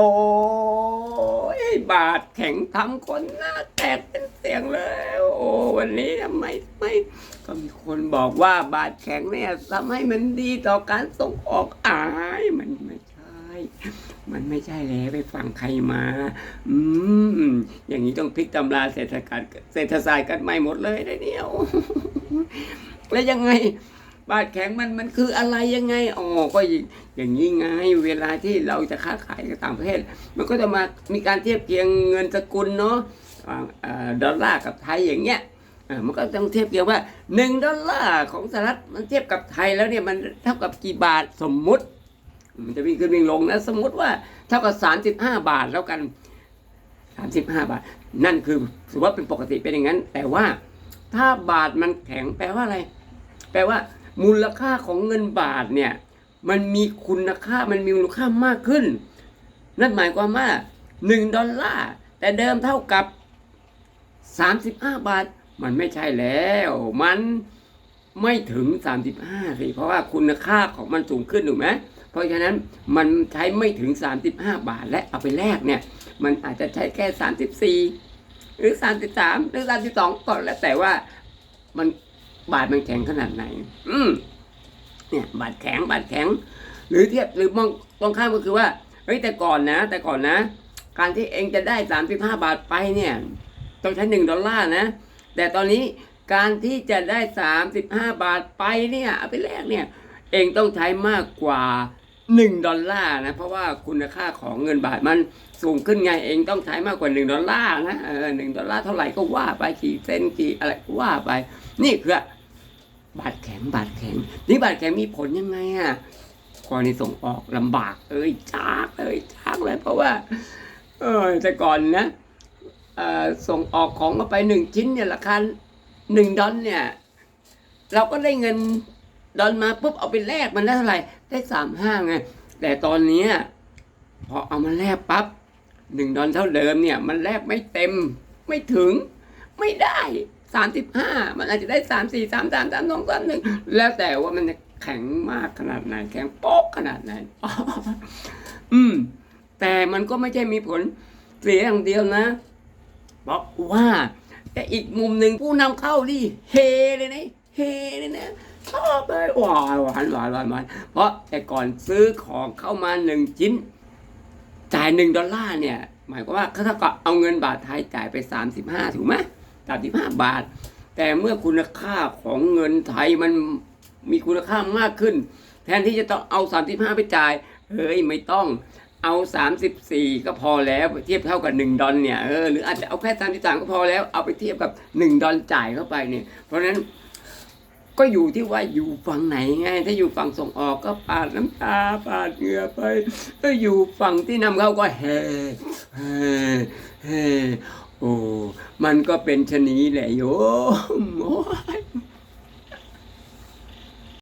โอ้ยบาดแข็งทำคนหน้าแตกเป็นเสียงแล้วโอ้วันนี้ทำไมไม่ก็มีคนบอกว่าบาดแข็งเนี่ยทำให้มันดีต่อการส่งออกอายมันไม่ใช่ มันไม่ใช่แล้วไปฟังใครมา อืม อย่างนี้ต้องพลิกตำราเศรษฐศาสตร์เศรษฐศาสตร์กันใหม่หมดเลยนะเนี่ยแล้วยังไง บาดแข็งมันมันคืออะไรยังไงอ๋อก็อย่างนี้ไงเวลาที่เราจะค้าขายกับต่างประเทศ มันก็จะมามีการเทียบเคียงเงินสกุลเนาะดอลลาร์กับไทยอย่างเงี้ยมันก็ต้องเทียบเคียงว่าหนึ่งดอลลาร์ของสหรัฐมันเทียบกับไทยแล้วเนี่ยมันเท่ากับกี่บาทสมมุติ มันจะวิ่งขึ้นวิ่งลงนะสมมุติว่าเท่ากับสามสิบห้าบาทแล้วกันสามสิบห้าบาท นั่นคือถือว่าเป็นปกติเป็นอย่างนั้น แต่ว่าถ้าบาทมันแข็งแปลว่าอะไร แปลว่า มูลค่าของเงินบาทเนี่ยมันมีคุณค่ามันมีมูลค่ามากขึ้น นั่นหมายความว่าหนึ่งดอลลาร์แต่เดิมเท่ากับสามสิบห้าบาท มันไม่ใช่แล้ว มันไม่ถึงสามสิบห้าสิเพราะว่าคุณค่าของมันสูงขึ้นถูกไหมเพราะฉะนั้นมันใช้ไม่ถึงสามสิบห้าบาทและเอาไปแลกเนี่ยมันอาจจะใช้แค่สามสิบสี่หรือสามสิบสามหรือสามสิบสองก็แล้วแต่ว่ามัน บาดมันแข็งขนาดไหน อืมเนี่ยบาดแข็งบาดแข็ง หรือเทียบหรือมองตรงข้ามก็คือว่าเฮ้ยแต่ก่อนนะ แต่ก่อนนะ การที่เองจะได้สามสิบห้าบาทไปเนี่ยต้องใช้หนึ่งดอลลาร์นะ แต่ตอนนี้การที่จะได้สามสิบห้าบาทไปเนี่ยเอาไปแลกเนี่ย เองต้องใช้มากกว่าหนึ่งดอลลาร์นะ เพราะว่าคุณค่าของเงินบาทมันสูงขึ้นไงเองต้องใช้มากกว่าหนึ่งดอลลาร์นะเออหนึ่งดอลลาร์เท่าไหร่ก็ว่าไปกี่เซนกี่อะไรก็ว่าไป นี่คือ บาดแข็งบาดแข็ง นี่บาดแข็งมีผลยังไงอะกรณีส่งออกลำบาก เอ้ยจากเอ้ยจากเลยเพราะว่า เออแต่ก่อนนะส่งออกของมาไปหนึ่งชิ้นเนี่ยราคาหนึ่งดอลเนี่ย เราก็ได้เงินดอลมาปุ๊บเอาไปแลกมันได้เท่าไหร่ได้สามห้าไงแต่ตอนนี้พอเอามาแลกปั๊บหนึ่งดอลเท่าเดิมเนี่ย มันแลกไม่เต็มไม่ถึงไม่ได้ สามสิบห้ามันอาจจะได้สามสี่สามสามสามสองสามหนึ่งแล้วแต่ว่ามันจะแข็งมากขนาดไหนแข็งโป๊กขนาดไหนอืม แต่มันก็ไม่ใช่มีผลเสียอย่างเดียวนะเพราะว่า แต่อีกมุมหนึ่งผู้นำเข้านี่เฮเลยนะเฮเลยนะชอบเลยหวานหวานหวานหวานหวานเพราะแต่ก่อนซื้อของเข้ามาหนึ่งชิ้น จ่ายหนึ่งดอลลาร์เนี่ย หมายความว่าเขาเท่ากับเอาเงินบาทไทยจ่ายไปสามสิบห้าถูกไหม สามสิบห้าบาท แต่เมื่อคุณค่าของเงินไทยมันมีคุณค่ามากขึ้น แทนที่จะต้องเอาสามสิบห้าไปจ่ายเฮ้ยไม่ต้องเอาสามสิบสี่ก็พอแล้วเทียบเท่ากับหนึ่งดอลเนี่ยเออหรืออาจจะเอาแค่สามสิบสามก็พอแล้วเอาไปเทียบกับหนึ่งดอลจ่ายเข้าไปเนี่ย เพราะฉะนั้นก็อยู่ที่ว่าอยู่ฝั่งไหนไง ถ้าอยู่ฝั่งส่งออกก็ปาดน้ำตาปาดเหงื่อไป ถ้าอยู่ฝั่งที่นำเข้าก็เฮ่เฮ่เฮ โอ้มันก็เป็นชะนีแหละโยมโอ้